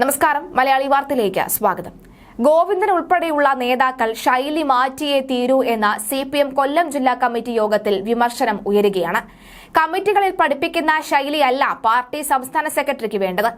നമസ്കാരം. മലയാളി വാർത്തയിലേക്ക് സ്വാഗതം. ഗോവിന്ദൻ ഉൾപ്പെടെയുള്ള നേതാക്കൾ ശൈലി മാറ്റിയേ തീരൂ എന്ന സി പി എം കൊല്ലം ജില്ലാ കമ്മിറ്റി യോഗത്തിൽ വിമർശനം ഉയരുകയാണ്. കമ്മിറ്റികളിൽ പഠിപ്പിക്കുന്ന ശൈലിയല്ല പാർട്ടി സംസ്ഥാന സെക്രട്ടറിക്ക് വേണ്ടത്.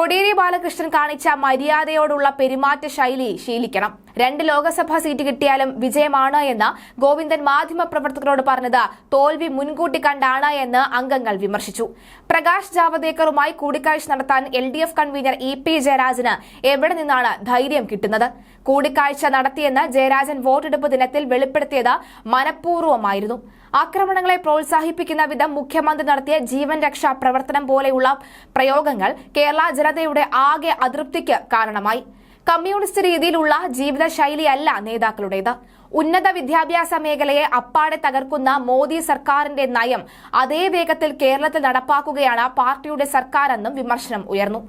കൊടിയേരി ബാലകൃഷ്ണൻ കാണിച്ച മര്യാദയോടുള്ള പെരുമാറ്റ ശൈലി ശീലിക്കണം. രണ്ട് ലോക്സഭാ സീറ്റ് കിട്ടിയാലും വിജയമാണ് എന്ന് ഗോവിന്ദൻ മാധ്യമപ്രവർത്തകരോട് പറഞ്ഞത് തോൽവി മുൻകൂട്ടി കണ്ടാണ് എന്ന് അംഗങ്ങൾ വിമർശിച്ചു. പ്രകാശ് ജാവദേക്കറുമായി കൂടിക്കാഴ്ച നടത്താൻ L D F convener E P ജയരാജന് എവിടെ നിന്നാണ് ധൈര്യം കിട്ടുന്നത്? കൂടിക്കാഴ്ച നടത്തിയെന്ന് ജയരാജൻ വോട്ടെടുപ്പ് ദിനത്തിൽ വെളിപ്പെടുത്തിയത് മനഃപൂർവമായിരുന്നു. ആക്രമണങ്ങളെ പ്രോത്സാഹിപ്പിക്കുന്ന വിധം മുഖ്യമന്ത്രി നടത്തിയ ജീവൻ രക്ഷാ പ്രവർത്തനം പോലെയുള്ള പ്രയോഗങ്ങൾ കേരള ജനതയുടെ ആകെ അതൃപ്തിക്ക് കാരണമായി. കമ്മ്യൂണിസ്റ്റ് രീതിയിലുള്ള ജീവിതശൈലിയല്ല നേതാക്കളുടേത്. ഉന്നത വിദ്യാഭ്യാസ മേഖലയെ അപ്പാടെ തകർക്കുന്ന മോദി സർക്കാരിന്റെ നയം അതേ വേഗത്തിൽ കേരളത്തിൽ നടപ്പാക്കുകയാണ് പാർട്ടിയുടെ സർക്കാരെന്നും വിമർശനം ഉയർന്നു.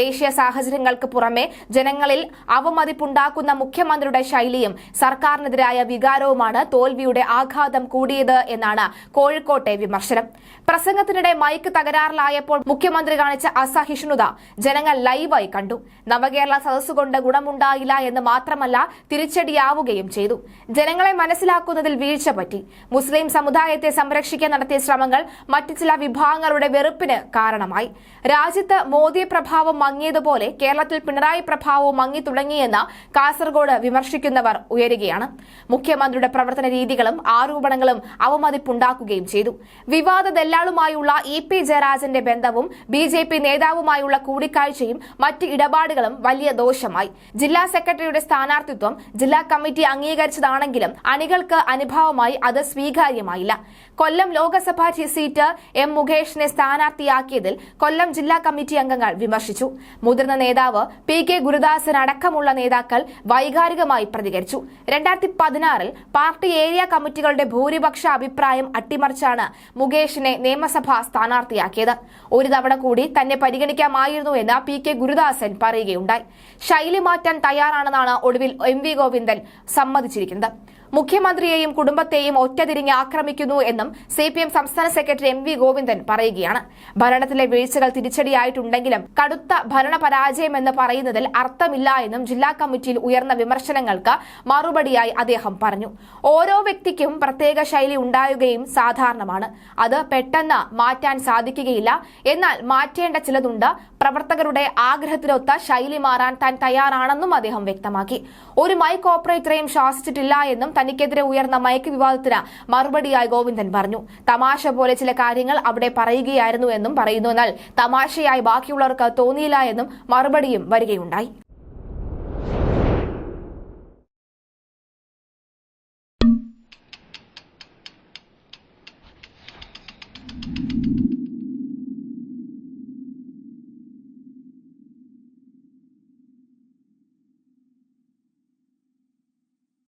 ദേശീയ സാഹചര്യങ്ങൾക്ക് പുറമെ ജനങ്ങളിൽ അവമതിപ്പുണ്ടാക്കുന്ന മുഖ്യമന്ത്രിയുടെ ശൈലിയും സർക്കാരിനെതിരായ വികാരവുമാണ് തോൽവിയുടെ ആഘാതം കൂടിയത് എന്നാണ് കോഴിക്കോട്ടെ വിമർശനം. പ്രസംഗത്തിനിടെ മൈക്ക് തകരാറിലായപ്പോൾ മുഖ്യമന്ത്രി കാണിച്ച അസഹിഷ്ണുത ജനങ്ങൾ ലൈവായി കണ്ടു. നവകേരള സദസ്സുകൊണ്ട് ഗുണമുണ്ടായില്ല എന്ന് മാത്രമല്ല തിരിച്ചടിയാവുകയും ചെയ്തു. ജനങ്ങളെ മനസ്സിലാക്കുന്നതിൽ വീഴ്ച പറ്റി. മുസ്ലിം സമുദായത്തെ സംരക്ഷിക്കാൻ നടത്തിയ ശ്രമങ്ങൾ മറ്റ് ചില വിഭാഗങ്ങളുടെ വെറുപ്പിന് കാരണമായി. രാജ്യത്ത് മോദി പ്രഭാവം മങ്ങിയതുപോലെ കേരളത്തിൽ പിണറായി പ്രഭാവവും മങ്ങി തുടങ്ങിയെന്ന് കാസർഗോഡ് വിമർശിക്കുന്നവർ ഉയരുകയാണ്. മുഖ്യമന്ത്രിയുടെ പ്രവർത്തന രീതികളും ആരോപണങ്ങളും അവമതിപ്പുണ്ടാക്കുകയും ചെയ്തു. വിവാദ ദല്ലാളുമായുള്ള ഇ പി ജയരാജന്റെ ബന്ധവും ബി ജെ പി നേതാവുമായുള്ള കൂടിക്കാഴ്ചയും മറ്റ് ഇടപാടുകളും വലിയ ദോഷമായി. ജില്ലാ സെക്രട്ടറിയുടെ സ്ഥാനാർത്ഥിത്വം ജില്ലാ കമ്മിറ്റി അംഗീകരിച്ചതാണെങ്കിലും അണികൾക്ക് അനുഭാവമായി അത് സ്വീകാര്യമായില്ല. കൊല്ലം ലോക്സഭാ സീറ്റ് എം മുകേഷിനെ സ്ഥാനാർത്ഥിയാക്കിയതിൽ കൊല്ലം ജില്ലാ കമ്മിറ്റി അംഗങ്ങൾ വിമർശിച്ചു. മുതിർന്ന നേതാവ് പി കെ ഗുരുദാസൻ അടക്കമുള്ള നേതാക്കൾ വൈകാരികമായി പ്രതികരിച്ചു. രണ്ടായിരത്തി പതിനാറിൽ പാർട്ടി ഏരിയ കമ്മിറ്റികളുടെ ഭൂരിപക്ഷ അഭിപ്രായം അട്ടിമറിച്ചാണ് മുകേഷിനെ നിയമസഭാ സ്ഥാനാർത്ഥിയാക്കിയത്. ഒരു തവണ കൂടി തന്നെ പരിഗണിക്കാമായിരുന്നു എന്ന് പി കെ ഗുരുദാസൻ പറയുകയുണ്ടായി. ശൈലി മാറ്റാൻ തയ്യാറാണെന്നാണ് ഒടുവിൽ എം വി ഗോവിന്ദൻ സമ്മതിച്ചിരിക്കുന്നത്. മുഖ്യമന്ത്രിയെയും കുടുംബത്തെയും ഒറ്റതിരിഞ്ഞ് ആക്രമിക്കുന്നു എന്നും സി പി എം സംസ്ഥാന സെക്രട്ടറി എം വി ഗോവിന്ദൻ പറയുകയാണ്. ഭരണത്തിലെ വീഴ്ചകൾ തിരിച്ചടിയായിട്ടുണ്ടെങ്കിലും കടുത്ത ഭരണ പരാജയമെന്ന് പറയുന്നതിൽ അർത്ഥമില്ല എന്നും ജില്ലാ കമ്മിറ്റിയിൽ ഉയർന്ന വിമർശനങ്ങൾക്ക് മറുപടിയായി അദ്ദേഹം പറഞ്ഞു. ഓരോ വ്യക്തിക്കും പ്രത്യേക ശൈലി ഉണ്ടാവുകയും സാധാരണമാണ്. അത് പെട്ടെന്ന് മാറ്റാൻ സാധിക്കുകയില്ല. എന്നാൽ മാറ്റേണ്ട ചിലതുണ്ട്. പ്രവർത്തകരുടെ ആഗ്രഹത്തിനൊത്ത ശൈലി മാറാൻ താൻ തയ്യാറാണെന്നും അദ്ദേഹം വ്യക്തമാക്കി. ഒരു മൈക്ക് ഓപ്പറേറ്ററെയും ശ്വാസിച്ചിട്ടില്ല എന്നും തനിക്കെതിരെ ഉയർന്ന മയക്ക് വിവാദത്തിന് മറുപടിയായി ഗോവിന്ദൻ പറഞ്ഞു. തമാശ പോലെ ചില കാര്യങ്ങൾ അവിടെ പറയുകയായിരുന്നു എന്നും പറയുന്നു. എന്നാൽ തമാശയായി ബാക്കിയുള്ളവർക്ക് തോന്നിയില്ല എന്നും മറുപടിയും വരികയുണ്ടായി.